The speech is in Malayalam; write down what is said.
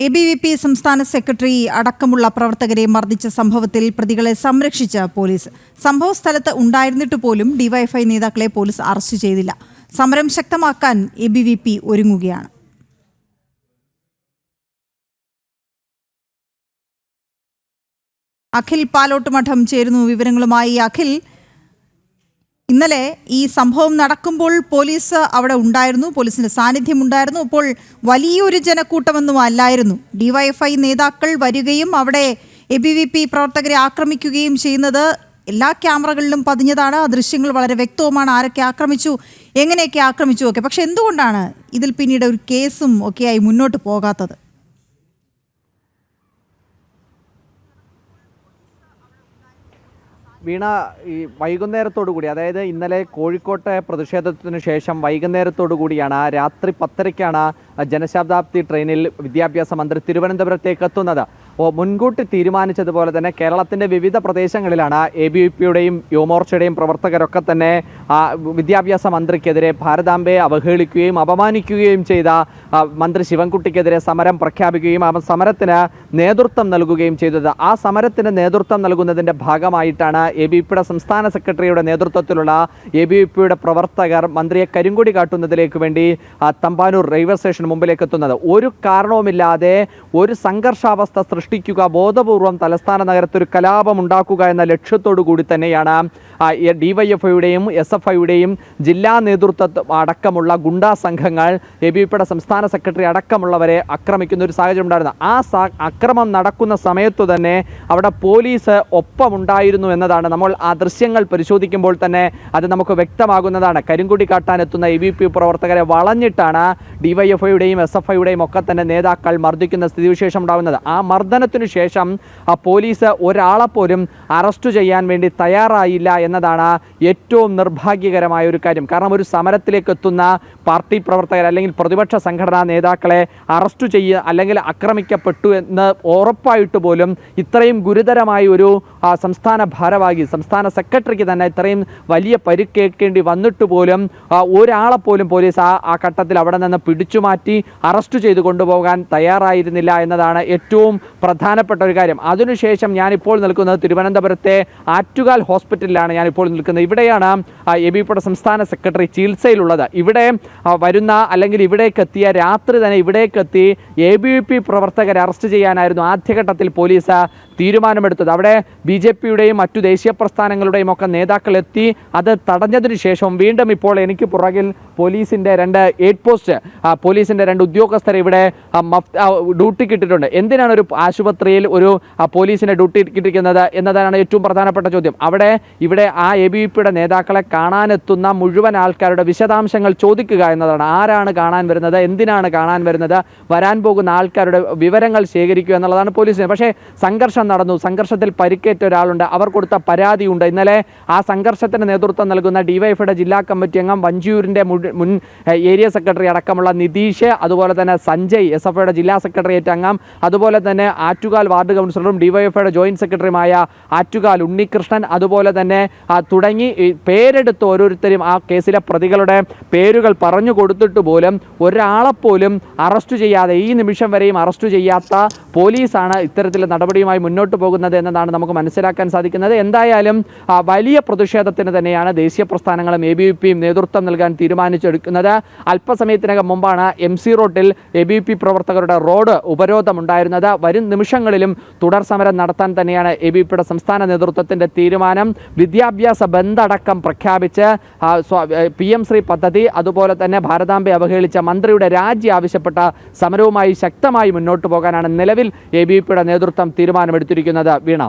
എ ബി വി പി സംസ്ഥാന സെക്രട്ടറി അടക്കമുള്ള പ്രവർത്തകരെ മർദ്ദിച്ച സംഭവത്തിൽ പ്രതികളെ സംരക്ഷിച്ച പോലീസ്. സംഭവ സ്ഥലത്ത് ഉണ്ടായിരുന്നിട്ട് പോലും ഡിവൈഎഫ്ഐ നേതാക്കളെ പോലീസ് അറസ്റ്റ് ചെയ്തില്ല. സമരം ശക്തമാക്കാൻ എ ബി വി പി ഒരുങ്ങുകയാണ്. അഖിൽ പാലോട്ട് മഠം ചേരുന്നു വിവരങ്ങളുമായി അഖിൽ. ഇന്നലെ ഈ സംഭവം നടക്കുമ്പോൾ പോലീസ് അവിടെ ഉണ്ടായിരുന്നു പോലീസിന്റെ സാന്നിധ്യം ഉണ്ടായിരുന്നു. അപ്പോൾ വലിയൊരു ജനക്കൂട്ടമൊന്നും അല്ലായിരുന്നു ഡിവൈഎഫ്ഐ നേതാക്കൾ വരികയും അവിടെ എ ബി വി പി പ്രവർത്തകരെ ആക്രമിക്കുകയും ചെയ്യുന്നത് എല്ലാ ക്യാമറകളിലും പതിഞ്ഞതാണ്. ആ ദൃശ്യങ്ങൾ വളരെ വ്യക്തവുമാണ്. ആരൊക്കെ ആക്രമിച്ചു എങ്ങനെയൊക്കെ ആക്രമിച്ചു ഒക്കെ. പക്ഷെ എന്തുകൊണ്ടാണ് ഇതിൽ പിന്നീട് ഒരു കേസും ഒക്കെയായി മുന്നോട്ട് പോകാത്തത്? വീണ ഈ വൈകുന്നേരത്തോടു കൂടി അതായത് ഇന്നലെ കോഴിക്കോട്ടെ പ്രതിഷേധത്തിന് ശേഷം വൈകുന്നേരത്തോടു കൂടിയാണ് രാത്രി പത്തരയ്ക്കാണ് ജനശതാബ്ദി ട്രെയിനിൽ വിദ്യാഭ്യാസ മന്ത്രി തിരുവനന്തപുരത്തേക്ക് എത്തുന്നത്. മുൻകൂട്ടി തീരുമാനിച്ചതുപോലെ തന്നെ കേരളത്തിന്റെ വിവിധ പ്രദേശങ്ങളിലാണ് എ ബി വി പിയുടെയും യുവമോർച്ചയുടെയും പ്രവർത്തകരൊക്കെ തന്നെ വിദ്യാഭ്യാസ മന്ത്രിക്കെതിരെ ഭാരതാംബയെ അവഹേളിക്കുകയും അപമാനിക്കുകയും ചെയ്ത മന്ത്രി ശിവൻകുട്ടിക്കെതിരെ സമരം പ്രഖ്യാപിക്കുകയും ആ സമരത്തിന് നേതൃത്വം നൽകുകയും ചെയ്തത്. ആ സമരത്തിന് നേതൃത്വം നൽകുന്നതിന്റെ ഭാഗമായിട്ടാണ് എ ബി പിയുടെ സംസ്ഥാന സെക്രട്ടറിയുടെ നേതൃത്വത്തിലുള്ള എ ബി വി പിയുടെ പ്രവർത്തകർ മന്ത്രിയെ കരിങ്കൊടി കാട്ടുന്നതിലേക്ക് വേണ്ടി തമ്പാനൂർ റെയിൽവേ സ്റ്റേഷന് മുമ്പിലേക്ക് എത്തുന്നത് ഒരു കാരണവുമില്ലാതെ ഒരു സംഘർഷാവസ്ഥ സൃഷ്ടിക്കുക ബോധപൂർവം തലസ്ഥാന നഗരത്തൊരു ഒരു കലാപം ഉണ്ടാക്കുക എന്ന ലക്ഷ്യത്തോടു കൂടി തന്നെയാണ് ഡിവൈഎഫ്ഐയുടെയും എസ് എഫ് ഐയുടെയും ജില്ലാ നേതൃത്വ അടക്കമുള്ള ഗുണ്ടാ സംഘങ്ങൾ എ ബി പിയുടെ സംസ്ഥാന സെക്രട്ടറി അടക്കമുള്ളവരെ ആക്രമിക്കുന്ന ഒരു സാഹചര്യം ഉണ്ടായിരുന്നു. ആ അക്രമം നടക്കുന്ന സമയത്തു തന്നെ അവിടെ പോലീസ് ഒപ്പമുണ്ടായിരുന്നു എന്നതാണ്. നമ്മൾ ആ ദൃശ്യങ്ങൾ പരിശോധിക്കുമ്പോൾ തന്നെ അത് നമുക്ക് വ്യക്തമാകുന്നതാണ്. കരിങ്കുടി കാട്ടാനെത്തുന്ന എ ബി പി പ്രവർത്തകരെ വളഞ്ഞിട്ടാണ് ഡിവൈഎഫ്ഐയുടെയും എസ് എഫ് ഐയുടെയും ഒക്കെ തന്നെ നേതാക്കൾ മർദ്ദിക്കുന്ന സ്ഥിതിവിശേഷം ഉണ്ടാകുന്നത് ആ മർദ്ദനത്തിനു ശേഷം പോലീസ് ഒരാളെ പോലും അറസ്റ്റ് ചെയ്യാൻ വേണ്ടി തയ്യാറായില്ല എന്നതാണ് ഏറ്റവും നിർഭാഗ്യകരമായ ഒരു കാര്യം. കാരണം ഒരു സമരത്തിലേക്ക് എത്തുന്ന പാർട്ടി പ്രവർത്തകർ അല്ലെങ്കിൽ പ്രതിപക്ഷ സംഘടനാ നേതാക്കളെ അറസ്റ്റ് ചെയ്യുക അല്ലെങ്കിൽ ആക്രമിക്കപ്പെട്ടു എന്ന് ഉറപ്പായിട്ട് പോലും ഇത്രയും ഗുരുതരമായ ഒരു സംസ്ഥാന ഭാരവാഹി സംസ്ഥാന സെക്രട്ടറിക്ക് തന്നെ ഇത്രയും വലിയ പരിക്കേൽക്കേണ്ടി വന്നിട്ട് പോലും ഒരാളെ പോലും പോലീസ് ആ ആ ഘട്ടത്തിൽ അവിടെ നിന്ന് പിടിച്ചുമാറ്റി അറസ്റ്റ് ചെയ്ത് കൊണ്ടുപോകാൻ തയ്യാറായിരുന്നില്ല എന്നതാണ് ഏറ്റവും പ്രധാനപ്പെട്ട ഒരു കാര്യം. അതിനുശേഷം ഞാനിപ്പോൾ നിൽക്കുന്നത് തിരുവനന്തപുരത്തെ ആറ്റുകാൽ ഹോസ്പിറ്റലിലാണ് ഞാനിപ്പോൾ നിൽക്കുന്നത്. ഇവിടെയാണ് എ ബി പിയുടെ സംസ്ഥാന സെക്രട്ടറി ചികിത്സയിലുള്ളത്. ഇവിടെ വരുന്ന അല്ലെങ്കിൽ ഇവിടേക്ക് എത്തിയ രാത്രി തന്നെ ഇവിടേക്കെത്തി എ ബി പി പ്രവർത്തകരെ അറസ്റ്റ് ചെയ്യാനായിരുന്നു ആദ്യഘട്ടത്തിൽ പോലീസ് തീരുമാനമെടുത്തത്. അവിടെ ബി ജെ പിയുടെയും മറ്റു ദേശീയ പ്രസ്ഥാനങ്ങളുടെയും ഒക്കെ നേതാക്കൾ എത്തി. അത് തടഞ്ഞതിന് ശേഷം വീണ്ടും ഇപ്പോൾ എനിക്ക് പുറകിൽ പോലീസിന്റെ രണ്ട് എയ്ഡ് പോസ്റ്റ് പോലീസിന്റെ രണ്ട് ഉദ്യോഗസ്ഥരെ ഇവിടെ ഡ്യൂട്ടിക്ക് ഇട്ടിട്ടുണ്ട് എന്തിനാണ് ഒരു ആശുപത്രിയിൽ ഒരു പോലീസിനെ ഡ്യൂട്ടി ഇട്ടിരിക്കുന്നത് എന്നതാണ് ഏറ്റവും പ്രധാനപ്പെട്ട ചോദ്യം. അവിടെ ഇവിടെ ആ എ ബി പിയുടെ നേതാക്കളെ കാണാനെത്തുന്ന മുഴുവൻ ആൾക്കാരുടെ വിശദാംശങ്ങൾ ചോദിക്കുക എന്നതാണ്. ആരാണ് കാണാൻ വരുന്നത് എന്തിനാണ് കാണാൻ വരുന്നത് വരാൻ പോകുന്ന ആൾക്കാരുടെ വിവരങ്ങൾ ശേഖരിക്കുക എന്നുള്ളതാണ് പോലീസിന്. പക്ഷേ സംഘർഷം നടന്നു. സംഘർഷത്തിൽ പരിക്കേറ്റ ഒരാളുണ്ട്. അവർ കൊടുത്ത പരാതിയുണ്ട്. ഇന്നലെ ആ സംഘർഷത്തിന് നേതൃത്വം നൽകുന്ന ഡിവൈഎഫ്ഐയുടെ ജില്ലാ കമ്മിറ്റി അംഗം വഞ്ചിയൂരിന്റെ മുൻ ഏരിയ സെക്രട്ടറി അടക്കമുള്ള നിതീഷ് അതുപോലെ തന്നെ സഞ്ജയ് എസ് എഫ് ജില്ലാ സെക്രട്ടേറിയറ്റ് അംഗം അതുപോലെ തന്നെ ആറ്റുകാൽ വാർഡ് കൗൺസിലറും ഡിവൈഎഫ്ഐയുടെ ജോയിന്റ് സെക്രട്ടറിയുമായ ആറ്റുകാൽ ഉണ്ണികൃഷ്ണൻ അതുപോലെ തന്നെ തുടങ്ങി പേരെടുത്ത് ഓരോരുത്തരും ആ കേസിലെ പ്രതികളുടെ പേരുകൾ പറഞ്ഞു കൊടുത്തിട്ട് പോലും ഒരാളെപ്പോലും അറസ്റ്റ് ചെയ്യാതെ ഈ നിമിഷം വരെയും അറസ്റ്റ് ചെയ്യാത്ത പോലീസാണ് ഇത്തരത്തിൽ നടപടിയുമായി മുന്നോട്ട് പോകുന്നത് എന്നതാണ് നമുക്ക് മനസ്സിലാക്കാൻ സാധിക്കുന്നത്. എന്തായാലും വലിയ പ്രതിഷേധത്തിന് തന്നെയാണ് ദേശീയ പ്രസ്ഥാനങ്ങളും എ ബി വി പിയും നേതൃത്വം നൽകാൻ തീരുമാനിച്ചെടുക്കുന്നത്. അല്പസമയത്തിനകം മുമ്പാണ് M C road A B P പ്രവർത്തകരുടെ റോഡ് ഉപരോധമുണ്ടായിരുന്നത്. വരും നിമിഷങ്ങളിലും തുടർ സമരം നടത്താൻ തന്നെയാണ് എ ബി പിയുടെ സംസ്ഥാന നേതൃത്വത്തിന്റെ തീരുമാനം. വിദ്യാഭ്യാസ ബന്ധടക്കം പ്രഖ്യാപിച്ച് പി എം ശ്രീ പദ്ധതി അതുപോലെ തന്നെ ഭാരതാംബെ അവഹേളിച്ച മന്ത്രിയുടെ രാജി ആവശ്യപ്പെട്ട സമരവുമായി ശക്തമായി മുന്നോട്ട് പോകാനാണ് നിലവിൽ എ ബി പിയുടെ നേതൃത്വം തീരുമാനമെടുത്തിരിക്കുന്നത്. വീണ